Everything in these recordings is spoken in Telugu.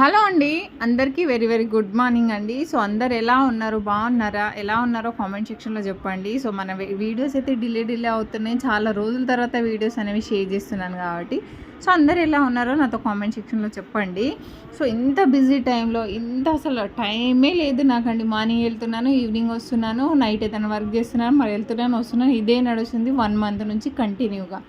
హలో అండి. అందరికీ వెరీ వెరీ గుడ్ మార్నింగ్ అండి. సో అందరు ఎలా ఉన్నారు? బాగున్నారా? ఎలా ఉన్నారో కామెంట్ సెక్షన్లో చెప్పండి. సో మన వీడియోస్ అయితే డిలే డిలే అవుతున్నాయి. చాలా రోజుల తర్వాత వీడియోస్ అనేవి షేర్ చేస్తున్నాను కాబట్టి. సో అందరు ఎలా ఉన్నారో నాతో కామెంట్ సెక్షన్లో చెప్పండి. సో ఇంత బిజీ టైంలో ఇంత అసలు టైమే లేదు నాకండి. మార్నింగ్ వెళ్తున్నాను ఈవినింగ్ వస్తున్నాను నైట్ ఏదైనా వర్క్ చేస్తున్నాను మరి వెళ్తున్నాను వస్తున్నాను. ఇదే నడుస్తుంది వన్ మంత్ నుంచి కంటిన్యూగా.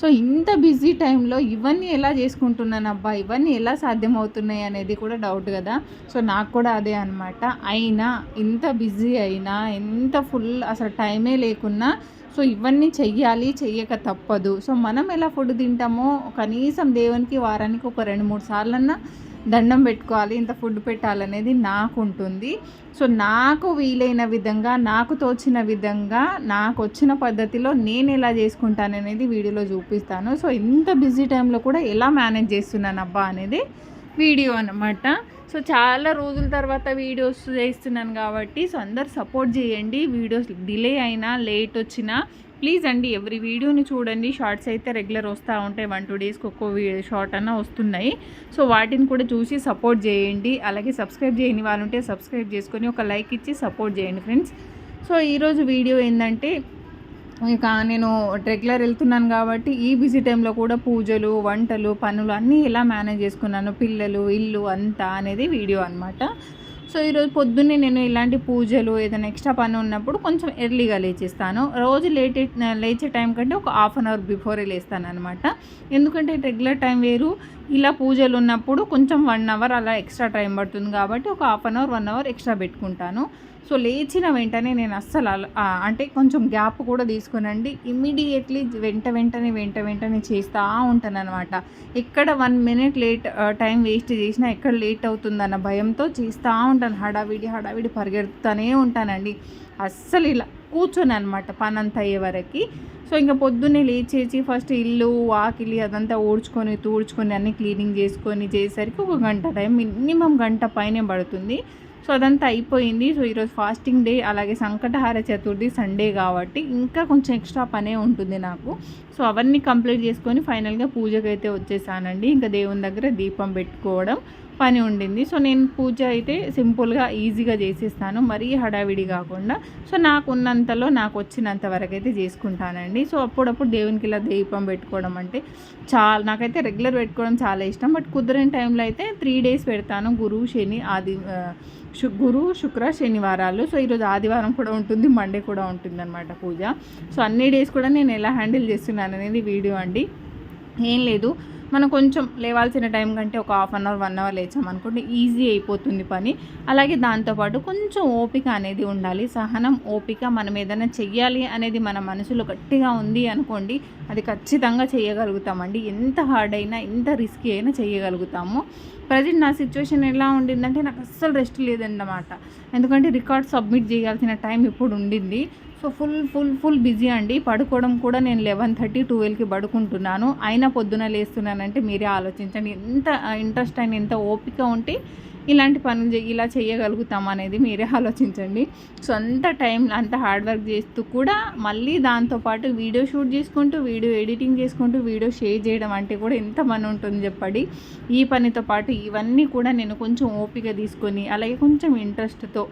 సో ఇంత బిజీ టైంలో ఇవన్నీ ఎలా చేసుకుంటున్నాను అబ్బా? ఇవన్నీ ఎలా సాధ్యమవుతున్నాయి అనేది కూడా డౌట్ కదా? సో నాకు కూడా అదే అనమాట అయినా ఇంత బిజీ అయినా ఎంత ఫుల్ అసలు టైమే లేకున్నా సో ఇవన్నీ చెయ్యాలి చెయ్యక తప్పదు. సో మనం ఎలా ఫుడ్ తింటామో కనీసం దేవునికి వారానికి ఒక రెండు మూడు సార్లన్నా దండం పెట్టుకోవాలి ఇంత ఫుడ్ పెట్టాలనేది నాకు ఉంటుంది సో నాకు వీలైన విధంగా నాకు తోచిన విధంగా నాకు వచ్చిన పద్ధతిలో నేను ఎలా చేసుకుంటాననేది వీడియోలో చూపిస్తాను. సో ఇంత బిజీ టైంలో కూడా ఎలా మేనేజ్ చేస్తున్నాను అబ్బా అనేది వీడియో అన్నమాట. సో చాలా రోజుల తర్వాత వీడియోస్ చేస్తున్నాను కాబట్టి సో అందరు సపోర్ట్ చేయండి. వీడియోస్ డిలే అయినా లేట్ వచ్చినా ప్లీజ్ అండి ఎవ్రీ వీడియోని చూడండి. షార్ట్స్ అయితే రెగ్యులర్ వస్తూ ఉంటాయి. వన్ టూ డేస్కి ఒక్కో షార్ట్ అన్న వస్తున్నాయి. సో వాటిని కూడా చూసి సపోర్ట్ చేయండి. అలాగే సబ్స్క్రైబ్ చేయని వాళ్ళు ఉంటే సబ్స్క్రైబ్ చేసుకొని ఒక లైక్ ఇచ్చి సపోర్ట్ చేయండి ఫ్రెండ్స్. సో ఈరోజు వీడియో ఏంటంటే ఇక నేను రెగ్యులర్ వెళ్తున్నాను కాబట్టి ఈ బిజీ టైంలో కూడా పూజలు వంటలు పనులు అన్నీ ఎలా మేనేజ్ చేసుకున్నాను? పిల్లలు ఇల్లు అంతా అనేది వీడియో అనమాట సో ఈరోజు పొద్దున్నే నేను ఇలాంటి పూజలు ఏదైనా ఎక్స్ట్రా పని ఉన్నప్పుడు కొంచెం ఎర్లీగా లేచేస్తాను. రోజు లేట్ లేచే టైం కంటే ఒక హాఫ్ అన్ అవర్ బిఫోరే లేస్తాను అనమాట ఎందుకంటే రెగ్యులర్ టైం వేరు. ఇలా పూజలు ఉన్నప్పుడు కొంచెం వన్ అవర్ అలా ఎక్స్ట్రా టైం పడుతుంది కాబట్టి ఒక half an hour one hour extra పెట్టుకుంటాను. సో లేచిన వెంటనే నేను అస్సలు అంటే కొంచెం గ్యాప్ కూడా తీసుకునండి. ఇమ్మీడియట్లీ వెంట వెంటనే వెంట వెంటనే చేస్తూ ఉంటాను అనమాట ఎక్కడ one minute late time waste చేసినా ఎక్కడ లేట్ అవుతుందన్న భయంతో చేస్తూ ఉంటాను. హడావిడి హడావిడి పరిగెడుతూనే ఉంటానండి. అస్సలు ఇలా కూర్చొని అనమాట పని అంతా అయ్యే వరకు. సో ఇంకా పొద్దున్నే లేచేసి ఫస్ట్ ఇల్లు వాకిలి అదంతా ఊడ్చుకొని తూడ్చుకొని అన్నీ క్లీనింగ్ చేసుకొని చేసేసరికి ఒక గంట టైం మినిమం గంట పైనే పడుతుంది. సో అదంతా అయిపోయింది. సో ఈరోజు ఫాస్టింగ్ డే అలాగే సంకటహార చతుర్థి సండే కాబట్టి ఇంకా కొంచెం ఎక్స్ట్రా పనే ఉంటుంది నాకు. సో అవన్నీ కంప్లీట్ చేసుకొని ఫైనల్గా పూజకైతే వచ్చేసానండి. ఇంకా దేవుని దగ్గర దీపం పెట్టుకోవడం. పని ఉండింది. సో నేను పూజ అయితే సింపుల్గా ఈజీగా చేసేస్తాను. మరీ హడావిడి కాకుండా. సో నాకు ఉన్నంతలో నాకు వచ్చినంత వరకు అయితే చేసుకుంటానండి. సో అప్పుడప్పుడు దేవునికి ఇలా దీపం పెట్టుకోవడం అంటే చాలా నాకైతే రెగ్యులర్ పెట్టుకోవడం చాలా ఇష్టం. బట్ కుదరని టైంలో అయితే త్రీ డేస్ పెడతాను. గురువు శని ఆది శు గురు శుక్ర శనివారాలు. సో ఈరోజు ఆదివారం కూడా ఉంటుంది మండే కూడా ఉంటుంది అనమాట పూజ. సో అన్ని డేస్ కూడా నేను ఎలా హ్యాండిల్ చేస్తున్నాను అనేది వీడియో అండి. ఏం లేదు. మనం కొంచెం లేవాల్సిన టైం కంటే ఒక half an hour one hour లేచామనుకోండి easy అయిపోతుంది పని. అలాగే దాంతోపాటు కొంచెం ఓపిక అనేది ఉండాలి. సహనం ఓపిక మనం ఏదైనా చెయ్యాలి అనేది మన మనసులో గట్టిగా ఉంది అనుకోండి అది ఖచ్చితంగా చేయగలుగుతామండి ఎంత హార్డ్ అయినా ఎంత రిస్కీ అయినా చేయగలుగుతాము ప్రజెంట్ నా సిచ్యువేషన్ ఎలా ఉండిందంటే నాకు అస్సలు రెస్ట్ లేదన్నమాట. ఎందుకంటే రికార్డ్ సబ్మిట్ చేయాల్సిన టైం ఇప్పుడు ఉండింది. So full full full busy అండి. పడుకోవడం కూడా నేను లెవెన్ థర్టీ ట్వెల్వ్కి పడుకుంటున్నాను. అయినా పొద్దున లేస్తున్నానంటే మీరే ఆలోచించండి. ఎంత ఇంట్రెస్ట్ అయిన ఎంత ఓపిక ఉంటే ఇలాంటి పనులు ఇలా చేయగలుగుతాం అనేది మీరే ఆలోచించండి. సో అంత టైం అంత హార్డ్ వర్క్ చేస్తూ కూడా మళ్ళీ దాంతోపాటు వీడియో షూట్ చేసుకుంటూ వీడియో ఎడిటింగ్ చేసుకుంటూ వీడియో షేర్ చేయడం అంటే కూడా ఎంత పని ఉంటుంది చెప్పండి. ఈ పనితో పాటు ఇవన్నీ కూడా నేను కొంచెం ఓపిక తీసుకొని అలాగే కొంచెం ఇంట్రెస్ట్తో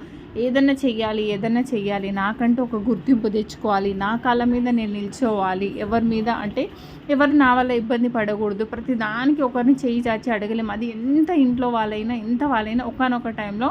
ఏదన్నా చెయ్యాలి ఏదన్నా చెయ్యాలి నాకంటూ ఒక గుర్తింపు తెచ్చుకోవాలి నా కాళ్ళ మీద నేను నిల్చోవాలి ఎవరి మీద అంటే ఎవరు నా వల్ల ఇబ్బంది పడకూడదు. ప్రతి దానికి ఒకరిని చేయి చాచి అడగలేము అది ఎంత ఇంట్లో వాళ్ళైనా ఎంత పాలైన ఒకనొక టైంలో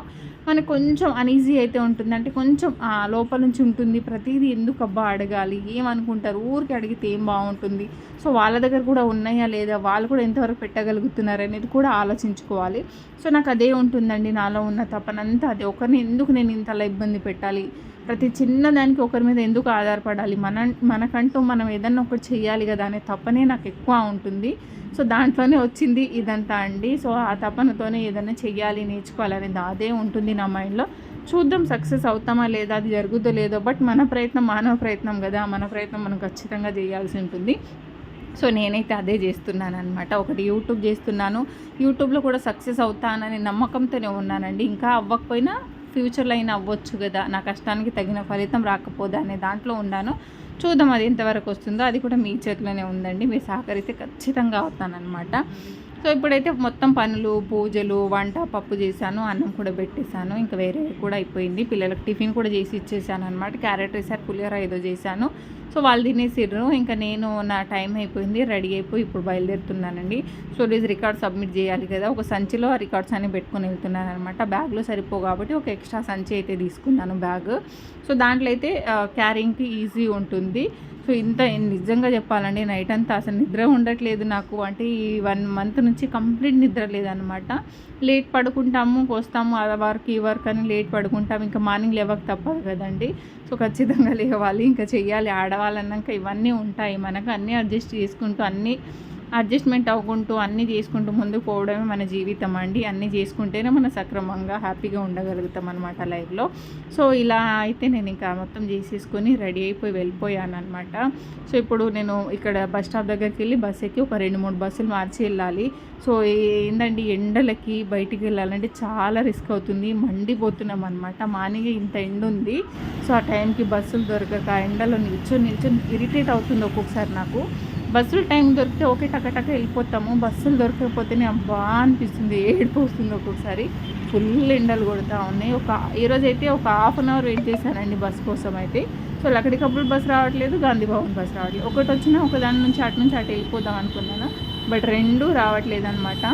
మనకు కొంచెం అనీజీ అయితే ఉంటుంది. అంటే కొంచెం లోపల నుంచి ఉంటుంది. ప్రతిదీ ఎందుకు అబ్బా అడగాలి? ఏమనుకుంటారు? ఊరికి అడిగితే ఏం బాగుంటుంది? సో వాళ్ళ దగ్గర కూడా ఉన్నాయా లేదా? వాళ్ళు కూడా ఎంతవరకు పెట్టగలుగుతున్నారు అనేది కూడా ఆలోచించుకోవాలి. సో నాకు అదే ఉంటుందండి నాలో ఉన్న తపనంతా అదే ఒకరిని ఎందుకు నేను ఇంతలా ఇబ్బంది పెట్టాలి? ప్రతి చిన్న దానికి ఒకరి మీద ఎందుకు ఆధారపడాలి? మన మనకంటూ మనం ఏదన్నా ఒకటి చేయాలి కదా అనే తపనే నాకు ఎక్కువ ఉంటుంది. సో దాంట్లోనే వచ్చింది ఇదంతా అండి. సో ఆ తపనతోనే ఏదైనా చెయ్యాలి నేర్చుకోవాలనేది అదే ఉంటుంది నా మైండ్లో. చూద్దాం సక్సెస్ అవుతామా లేదా అది జరుగుతుందో లేదో బట్ మన ప్రయత్నం మానవ ప్రయత్నం కదా మన ప్రయత్నం మనం ఖచ్చితంగా చేయాల్సి ఉంటుంది. సో నేనైతే అదే చేస్తున్నాను అనమాట ఒకటి యూట్యూబ్ చేస్తున్నాను. యూట్యూబ్లో కూడా సక్సెస్ అవుతాననే నమ్మకంతోనే ఉన్నానండి. ఇంకా అవ్వకపోయినా ఫ్యూచర్లో అయినా అవ్వచ్చు కదా. నా కష్టానికి తగిన ఫలితం రాకపోదా అనే దాంట్లో ఉన్నాను. చూద్దాం అది ఎంతవరకు వస్తుందో. అది కూడా మీ చేతిలోనే ఉందండి. మీరు సహకరిస్తే ఖచ్చితంగా అవుతానన్నమాట. సో ఇప్పుడైతే మొత్తం పనులు పూజలు వంట పప్పు చేశాను అన్నం కూడా పెట్టేశాను. ఇంకా వేరే కూడా అయిపోయింది. పిల్లలకు టిఫిన్ కూడా చేసి ఇచ్చేసాను అనమాట క్యారెట్ వేసారు పులిహోర ఏదో చేశాను. సో వాళ్ళు తినేసిర్రు. ఇంకా నేను నా టైం అయిపోయింది. రెడీ అయిపోయి ఇప్పుడు బయలుదేరుతున్నానండి. సో స్టోరీస్ రికార్డ్ సబ్మిట్ చేయాలి కదా. ఒక సంచిలో ఆ రికార్డ్స్ అన్ని పెట్టుకొని వెళ్తున్నాను అనమాట బ్యాగ్లో సరిపో కాబట్టి ఒక ఎక్స్ట్రా సంచి అయితే తీసుకున్నాను బ్యాగ్. సో దాంట్లో అయితే క్యారింగ్కి ఈజీ ఉంటుంది. సో ఇంత నిజంగా చెప్పాలండి నైట్ అంతా అసలు నిద్ర ఉండట్లేదు నాకు. అంటే ఈ వన్ మంత్ నుంచి కంప్లీట్ నిద్ర లేదనమాట లేట్ పడుకుంటాము వస్తాము ఆ వర్క్ ఈ వర్క్ అని లేట్ పడుకుంటాము. ఇంకా మార్నింగ్ లేవక తప్పదు కదండి. సో ఖచ్చితంగా లేవాలి ఇంకా చెయ్యాలి. ఆడవాళ్ళన్నాక ఇవన్నీ ఉంటాయి. మనకు అన్నీ అడ్జస్ట్ చేసుకుంటూ అన్నీ అడ్జస్ట్మెంట్ అవ్వకుంటూ అన్నీ చేసుకుంటూ ముందుకు పోవడమే మన జీవితం అండి. అన్నీ చేసుకుంటేనే మనం సక్రమంగా హ్యాపీగా ఉండగలుగుతాం అనమాట లైఫ్లో. సో ఇలా అయితే నేను ఇంకా మొత్తం చేసేసుకొని రెడీ అయిపోయి వెళ్ళిపోయాను అనమాట సో ఇప్పుడు నేను ఇక్కడ బస్ స్టాప్ దగ్గరికి వెళ్ళి బస్ ఎక్కి ఒక రెండు మూడు బస్సులు మార్చి వెళ్ళాలి. సో ఏంటండి ఎండలకి బయటికి వెళ్ళాలంటే చాలా రిస్క్ అవుతుంది. మండిపోతున్నాం అనమాట మార్నింగ్ ఇంత ఎండ ఉంది. సో ఆ టైంకి బస్సులు దొరకక ఎండలో నిల్చొని నిల్చొని ఇరిటేట్ అవుతుంది ఒక్కొక్కసారి నాకు. బస్సులు టైం దొరికితే ఓకే టకటక వెళ్ళిపోతాము. బస్సులు దొరకకపోతేనే అబ్బా అనిపిస్తుంది ఏడుపు వస్తుంది ఒక్కొక్కసారి. ఫుల్ ఎండలు కొడుతూ ఉన్నాయి. ఒక ఈరోజు అయితే ఒక హాఫ్ అన్ అవర్ వెయిట్ చేశానండి బస్ కోసం అయితే. సో లక్కడికప్పుడు బస్ రావట్లేదు గాంధీ భవన్ బస్ రావట్లేదు. ఒకటి వచ్చినా ఒక దాని నుంచి అటు నుంచి అటు వెళ్ళిపోదాం అనుకున్నాను. బట్ రెండు రావట్లేదు అనమాట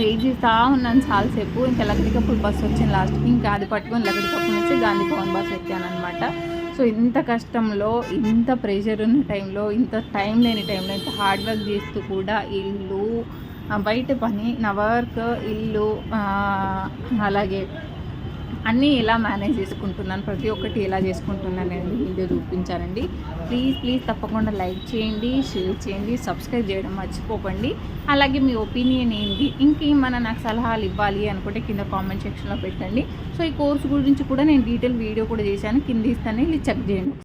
వెయిట్ చేస్తూ ఉన్నాను చాలాసేపు. ఇంకా లక్కడికప్పుడు బస్సు వచ్చింది లాస్ట్కి ఇంకా అది పట్టుకొని లక్కడికప్పుడు నుంచి గాంధీ భవన్ బస్ ఎక్కాను అనమాట సో ఇంత కష్టంలో ఇంత ప్రెషర్ ఉన్న టైంలో ఇంత టైం లేని టైంలో ఇంత హార్డ్ వర్క్ చేస్తూ కూడా ఇల్లు బయట పని నా వర్క్ ఇల్లు అలాగే అన్నీ ఎలా మేనేజ్ చేసుకుంటున్నాను ప్రతి ఒక్కటి ఎలా చేసుకుంటున్నాను అనేది వీడియో చూపించానండి. ప్లీజ్ ప్లీజ్ తప్పకుండా లైక్ చేయండి షేర్ చేయండి సబ్స్క్రైబ్ చేయడం మర్చిపోకండి. అలాగే మీ ఒపీనియన్ ఏంటి ఇంకేమైనా నాకు సలహాలు ఇవ్వాలి అనుకుంటే కింద కామెంట్ సెక్షన్లో పెట్టండి. సో ఈ కోర్స్ గురించి కూడా నేను డీటెయిల్ వీడియో కూడా చేశాను కింద ఇస్తాను చెక్ చేయండి.